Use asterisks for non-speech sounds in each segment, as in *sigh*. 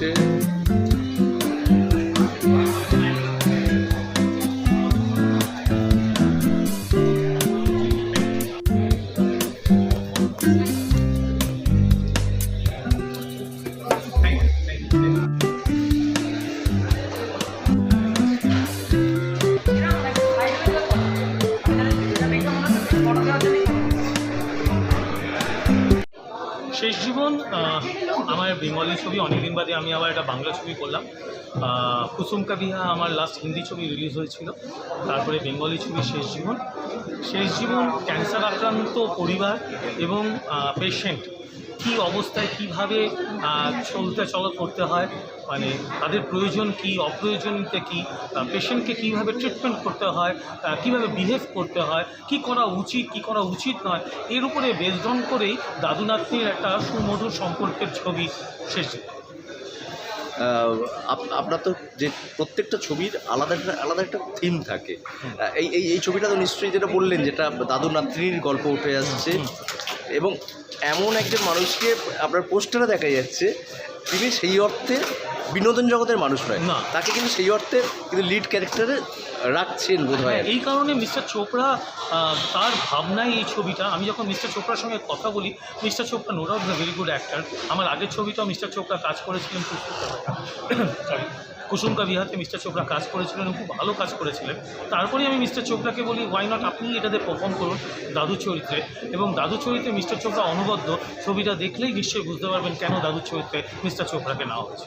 Yeah. আমার Bengali ছবি অনেকদিন বাদে আমি আবার একটা বাংলা ছবি করলাম। কুসুম কাবিহা আমার লাস্ট হিন্দি ছবি রিলিজ হয়েছিল। তারপরে বেঙ্গলি ছবি শেষ জীবন। শেষ জীবন ক্যান্সার আক্রান্ত পরিবার এবং পেশেন্ট কী অবস্থায় কীভাবে চলতে চলা করতে হয় মানে তাদের প্রয়োজন কি অপ্রয়োজনীয়তা কী পেশেন্টকে কীভাবে ট্রিটমেন্ট করতে হয় কীভাবে বিহেভ করতে হয় কি করা উচিত কি করা উচিত নয় এর উপরে বেসড অন করেই দাদু নাতনির একটা সুমধুর সম্পর্কের ছবি শেষ আপ- আপনার তো যে প্রত্যেকটা ছবির আলাদা একটা আলাদা একটা থিম থাকে। এই এই এই ছবিটা তো নিশ্চয়ই যেটা বললেন যেটা দাদু নাতনির গল্প উঠে আসছে। এবং এমন একজন মানুষকে আপনার পোস্টারে দেখা যাচ্ছে তিনি সেই অর্থে বিনোদন জগতের মানুষ নয়। না। তাকে কিন্তু সেই অর্থে কিন্তু লিড ক্যারেক্টারে রাখছেন বোধ হয় এই কারণে মিস্টার চোপড়া তার ভাবনায় এই ছবিটা আমি যখন মিস্টার চোপড়ার সঙ্গে কথা বলি mister Chopra no doubt very good actor আমার আগের ছবিটাও মিস্টার চোপড়া কাজ করেছিলেন সরি *coughs* কুসুমকা বিহাতে মিস্টার চোপড়া কাজ করেছিলেন খুব ভালো কাজ করেছিলেন। তারপরে আমি মিস্টার চোপড়াকে বলি ওয়াই নট আপনি এটাতে পারফর্ম করুন দাদু চরিত্রে। এবং দাদু চরিত্রে মিস্টার চোপড়া অনবদ্য, ছবিটা দেখলেই নিশ্চয়ই বুঝতে পারবেন কেন দাদু চরিত্রে মিস্টার চোপড়াকে নেওয়া হয়েছে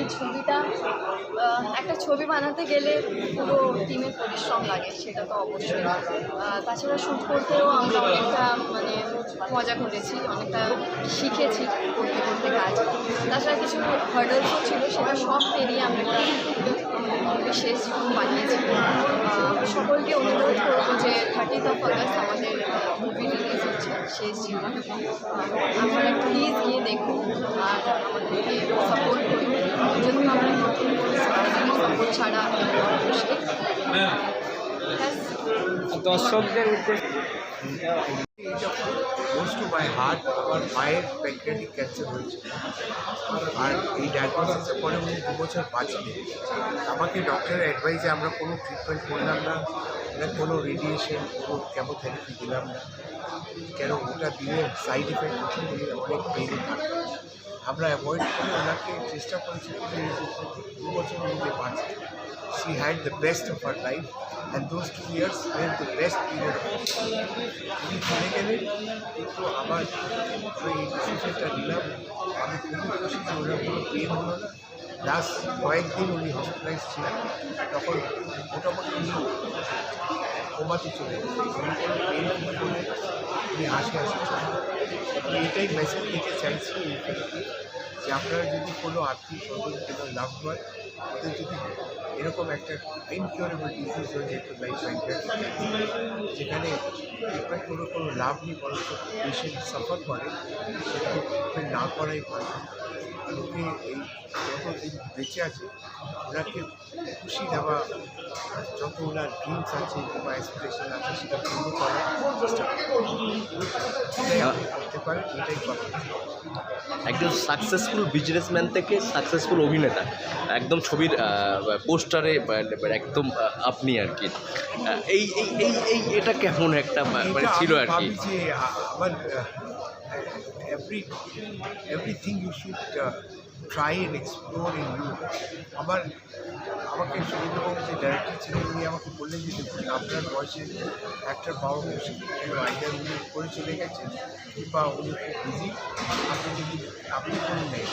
এই ছবিটা একটা ছবি বানাতে গেলে পুরো টিমের পরিশ্রম লাগে, সেটা তো অবশ্যই। তাছাড়া শ্যুট করতেও আমরা অনেকটা মানে মজা করেছি, অনেকটা শিখেছি করতে করতে কাজ। তাছাড়া কিছু হার্ডলসও ছিল, সেটা সব পেরিয়ে আমরা আমাদের শেষ বানিয়েছি। সকলকে অনুরোধ করব যে থার্টিথ অফ আগস্ট আমাদের মুভি হচ্ছে জীবন আহ, আপনারা প্লিজ গিয়ে দেখুন আর আমাদেরকে সাপোর্ট করুন। যদি আমরা নতুন সাপোর্ট ছাড়া দর্শকদের উদ্দেশ্যে টু মাই হার্ট আমার মায়ের প্যানক্রিয়াটিক ক্যান্সার হয়েছে। আর এই ডায়াগনোসিসের পরে উনি দু বছর বাঁচলেন আমাকে ডক্টরের অ্যাডভাইসে আমরা কোনো ট্রিটমেন্ট করলাম না। না কোনো রেডিয়েশন কোনো কেমোথেরাপি দিলাম না। কেন ওটা দিলে সাইড এফেক্ট অনেক থাকে। আমরা অ্যাভয়েড করে ওনাকে চেষ্টা করেছি দু বছর উনি যে বাঁচলেন she had the best of her life and those two years were the best period of her life. চলে আমার ওই ডিসিশনটা নিলাম, আমি খুবই খুশি যে ওনার কোনো পেন হলো না। লাস্ট কয়েকদিন উনি হসপিটালাইজ ছিলেন। তখন মোটামুটি উনি কোমাতে চলে উনি হাসি হাসি আমি এটাই মেসেজ দিতে চাইছি যে আপনারা যদি কোনো আর্থিক কোনো লাভ হয় ওদের যদি এরকম একটা ইনকিউরেবল ডিজিজ হয়ে যেত লাইফ যেখানে ট্রিটমেন্ট কোনো কোনো লাভ নেই, বরঞ্চ পেশেন্ট সাফার করে সেটা ট্রিটমেন্ট না করাই ভালো। ওকে এই যতদিন বেঁচে আছে ওনাকে খুশি দেওয়া যত ওনার ড্রিমস আছে কিংবা অ্যাসপিরেশন আছে সেটা পূর্ণ করার চেষ্টা করতে পারে। এটাই কথা। একজন সাকসেসফুল বিজনেসম্যান থেকে সাকসেসফুল অভিনেতা একদম ছবির পোস্টারে একদম আপনি আর কি। এই এই এটা কেমন একটা মানে ছিল আর কি? ভাবি every everything you should try and explore in you আমার, আমাকে সুরেন্দ্রবাবু যে ডাইরেক্টর ছিলেন, উনি আমাকে বললেন যে, দেখুন, আপনার বয়সে একটা মুশকিল আইডিয়া উনি করে চলে গেছেন কিংবা উনি খুব বিজি আপনি যদি, আপনি করুন নেই।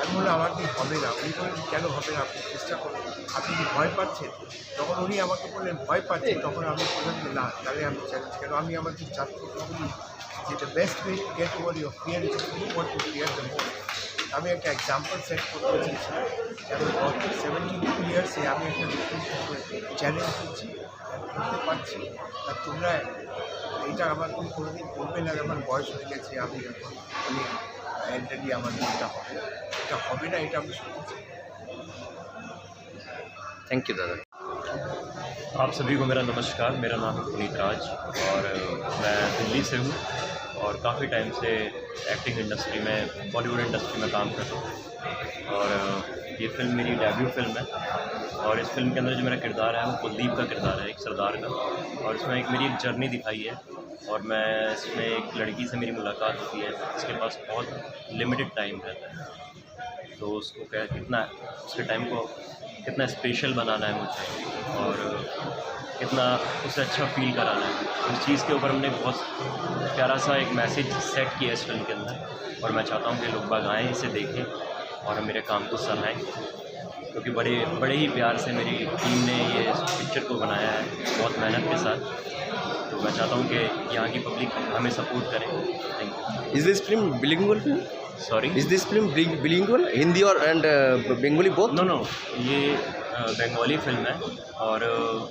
আমি বললাম, আমার কি হবে না? উনি বললেন, কেন হবে না? আপনি চেষ্টা করুন। আপনি কি ভয় পাচ্ছেন? তখন উনি আমাকে বললেন, ভয় পাচ্ছেন তখন আমি বললাম যে, না, তাহলে আমি চ্যালেঞ্জ কেন? আমি আমার যে ছাত্রকে বলি যে the best way to get over your fear is to what to fear the most আমি একটা এক্সাম্পল সেট করতে চেয়েছিলাম যেমন গত সেভেন্টি টু ইয়ার্সে আমি একটা চ্যালেঞ্জ দিচ্ছি করতে পারছি। আর তোমরা এটা আমার কোনো কোনোদিন করবে না, আমার বয়স হয়ে গেছে, আমি এখন অনেক এন্টারলি আমার এটা হবে। এটা হবে না, এটা আমি চাই। থ্যাংক ইউ দাদা। आप सभी को मेरा नमस्कार, मेरा नाम है पुनीत राज और मैं दिल्ली से हूँ और काफ़ी टाइम से एक्टिंग इंडस्ट्री में बॉलीवुड इंडस्ट्री में काम कर रहा हूँ और ये फ़िल्म मेरी डेब्यू फ़िल्म है और इस फ़िल्म के अंदर जो मेरा किरदार है, वो कुलदीप का किरदार है, एक सरदार का और इसमें एक मेरी एक जर्नी दिखाई है और मैं इसमें एक लड़की से मेरी मुलाकात होती है, जिसके पास बहुत लिमिटेड टाइम रहता है। तो उसको क्या, कितना, उसके टाइम को कितना स्पेशल बनाना है मुझे और कितना उसे अच्छा फील कराना है। उस चीज़ के ऊपर हमने बहुत प्यारा सा एक मैसेज सेट किया इस फ़िल्म के अंदर और मैं चाहता हूँ कि लोग बाग आएँ, इसे देखें और मेरे काम को सराहें क्योंकि बड़े बड़े ही प्यार से मेरी टीम ने ये पिक्चर को बनाया है, बहुत मेहनत के साथ। तो मैं चाहता हूँ कि यहाँ की पब्लिक हमें सपोर्ट करें। Thank you is film bilingual film? You sorry Is this film biling- bilingual? Hindi or and uh, Bengali both? No no ये बंगाली फ़िल्म है और अ,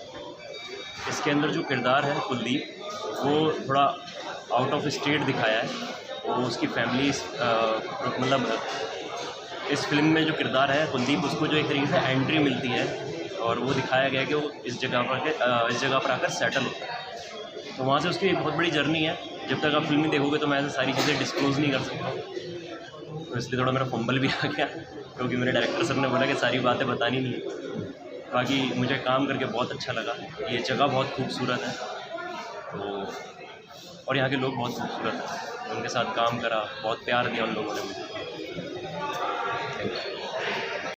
इसके अंदर जो किरदार है कुलदीप वो थोड़ा आउट ऑफ़ स्टेट दिखाया है। वो उसकी फैमिली मतलब इस फ़िल्म में जो किरदार है कुलदीप उसको जो एक तरीके से एंट्री मिलती है और वो दिखाया गया है कि वो इस जगह पर इस जगह पर आकर सेटल होता है। तो वहाँ से उसकी एक बहुत बड़ी जर्नी है। जब तक आप फ़िल्म नहीं देखोगे तो मैं ऐसे सारी चीज़ें डिस्क्लोज़ नहीं कर सकता तो इसलिए थोड़ा मेरा फंबल भी *laughs* आ गया, क्योंकि मेरे डायरेक्टर सर ने बोला कि सारी बातें बतानी नहीं बाकी मुझे काम करके बहुत अच्छा लगा। ये जगह बहुत खूबसूरत है। तो और यहाँ के लोग बहुत खूबसूरत हैं। उनके साथ काम करा, बहुत प्यार दिया उन लोगों ने मुझे।